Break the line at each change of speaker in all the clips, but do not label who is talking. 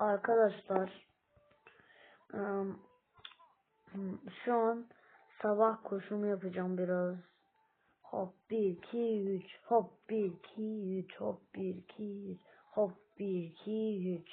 Arkadaşlar hmm, şu an sabah koşumu yapacağım biraz. Hop 1 2 3 hop 1 2 3 hop 1 2 3 hop 1 2 3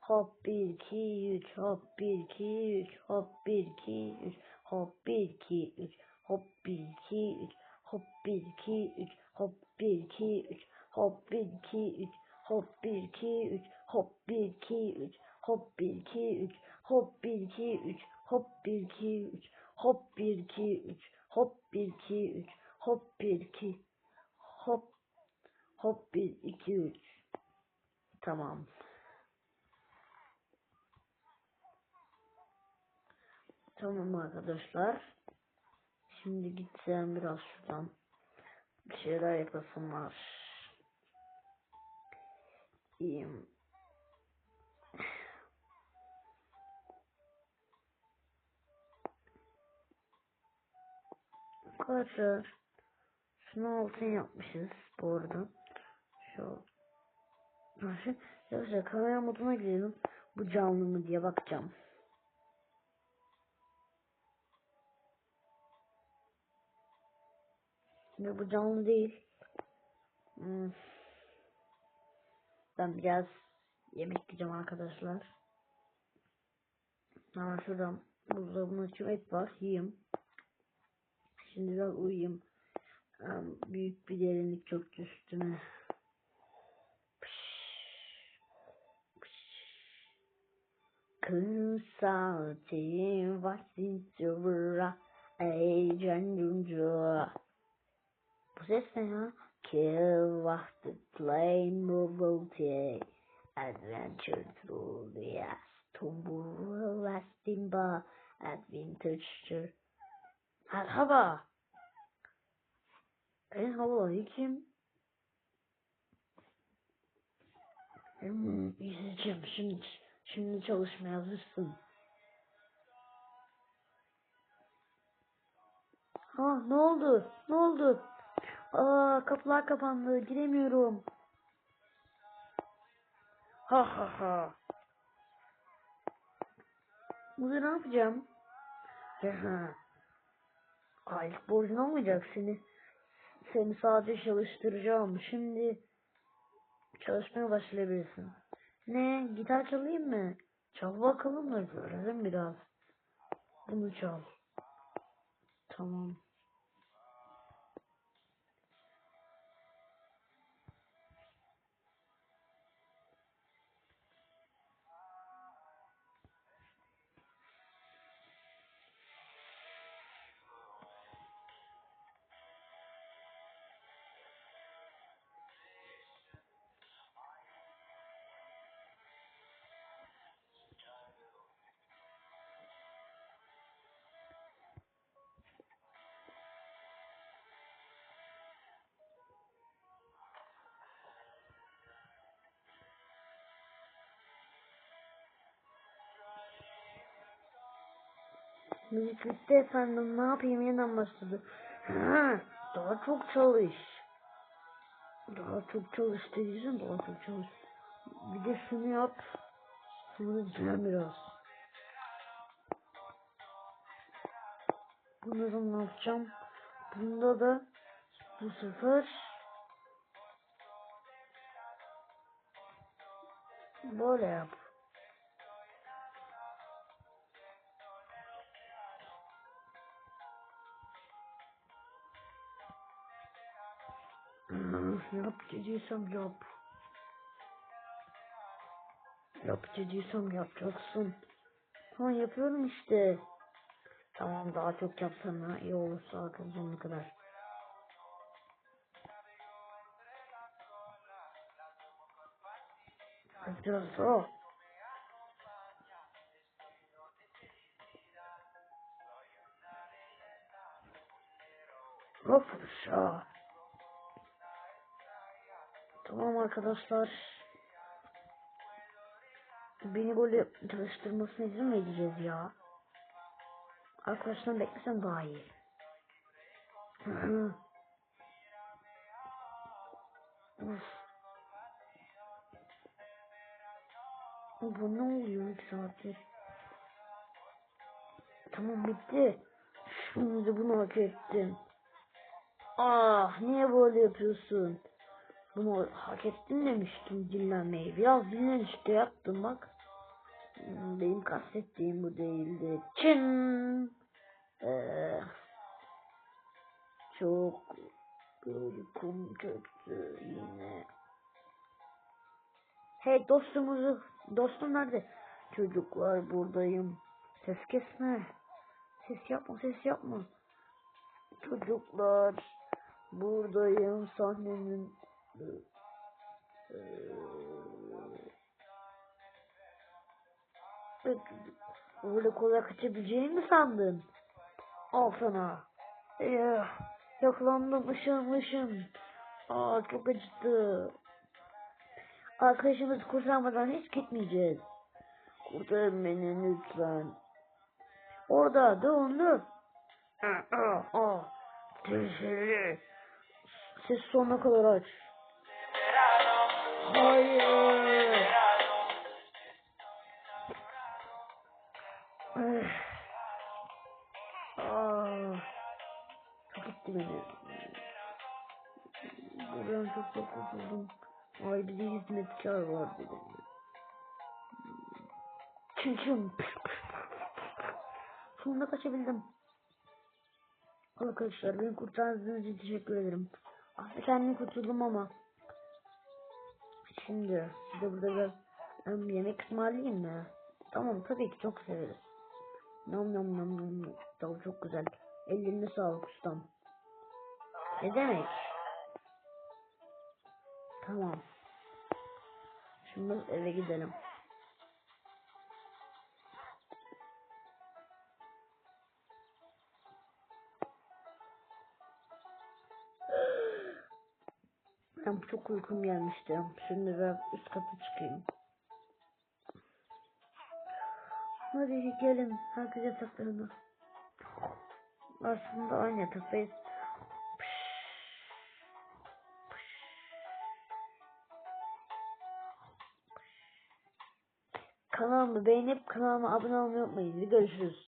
Hop 1 2 3 hop 1 2 3 hop 1 2 3 hop 1 2 3 hop 1 2 3 hop 1 2 3 hop 1 2 3 hop 1 2 3 hop 1 2 3 hop 1 2 3 hop 1 2 3 hop 1 2 3 hop 1 2 3 hop 1 2 3 hop 1 2 3 hop 1 2 hop. Hop 1 2 3 Tamam. Tamam arkadaşlar. Şimdi gitsem biraz şuradan bir şeyler yapasım var. İyiyim. Arkadaşlar şunu altın yapmışız bu arada. Şu Nasıl? Arkadaşlar kamera moduna girelim. Bu canlı mı diye bakacağım. Şimdi bu canlı değil. Hmm. Ben biraz yemek yiyeceğim arkadaşlar. Ama şuradan buzdolabını açayım et var yiyeyim. Şimdi biraz uyuyayım. Büyük bir derinlik çöktü üstüme. Consulting Vasintura Eğlencuncu Bu ses ne ya? Kill vakti play mobility Adventure through the Tomorrow lasting bar Adventure Merhaba En havalı kim? Hmm, izleyeceğim şimdi. Şimdi çalışmaya hazırsın. Ha ne oldu? Ne oldu? Aa kapılar kapandı. Giremiyorum. Ha ha ha. Burada ne yapacağım? Ha. Aylık borcun olmayacak seni. Seni sadece çalıştıracağım. Şimdi çalışmaya başlayabilirsin. Ne? Gitar çalayım mı? Çal bakalım da görelim biraz. Bunu çal. Tamam. Müzik bitti efendim. Ne yapayım yeniden başladı. Ha, daha çok çalış. Daha çok çalış dediysem daha çok çalış. Bir de şunu yap. Sonra düzen biraz. Bunu ne yapacağım? Bunda da bu sefer böyle yap. Yap dediysem yap. Yap dediysem yapacaksın. Tamam yapıyorum işte. Tamam daha çok yapsana iyi olur saat sonuna kadar. Biraz o. Hop aşağı. Arkadaşlar. Beni böyle çalıştırmasına izin mi edeceğiz ya? Arkadaşlar beklesem daha iyi. Bu ne oluyor saattir? Tamam bitti. Şimdi bunu hak ettin. Ah niye böyle yapıyorsun? Bunu hak ettin demiştim dinlenmeyi. Biraz dinlen işte yaptım bak. Benim kastettiğim bu değildi. Çin. Ee, çok uykum çöktü yine. Hey dostumuzu, dostum nerede? Çocuklar buradayım. Ses kesme. Ses yapma, ses yapma. Çocuklar buradayım sahnenin. Ee, Öyle kolay kaçabileceğini mi sandın? Al sana. Ya, yakalandım ışın ışın. Aa çok acıttı. Arkadaşımızı kurtarmadan hiç gitmeyeceğiz. Kurtarın beni lütfen. Orada aa. Tehlikeli. Ses sonuna kadar aç. Hayır. Aa. Gitti beni. Buradan çok kurtuldum. Ay bir de hizmetkar var dedi. Çın çın. Sonunda kaçabildim. Arkadaşlar beni kurtardığınız için teşekkür ederim. Aslında kendimi kurtuldum ama. Şimdi size burada bir um, yemek ısmarlayayım mı? Tamam tabii ki çok severiz. Nom nom nom. nom. Tabii çok güzel. Ellerine sağlık ustam. Ne demek? Tamam. Şimdi eve gidelim. Ben çok uykum gelmişti. Şimdi ben üst kata çıkayım. Hadi gelin. Herkes yataklarına. Aslında aynı yataktayız. Kanalımı beğenip kanalıma abone olmayı unutmayın. Görüşürüz.